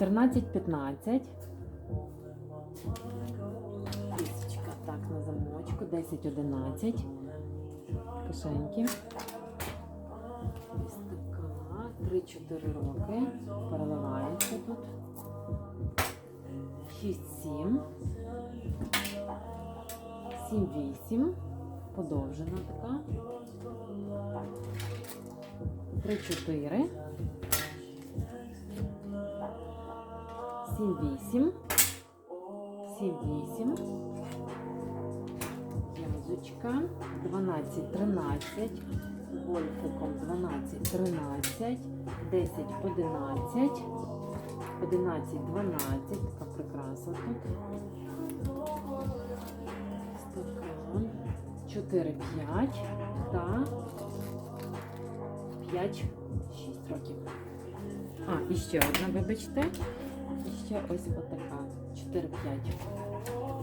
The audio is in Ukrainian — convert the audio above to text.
14-15. Тисячка так на замочку. 10-11. Кишеньки. Ось така. 3-4 роки. Переливається тут. 6-7. 7-8. Подовжена така. 3-4. 7-8. 7-8. Язочка. 12-13. Вольфиком 12-13. 10-11. 11-12. Така прикраса тут. Стакан. 4-5 та 5-6 років. А, і ще одна, вибачте. І ще ось отака. 4-5.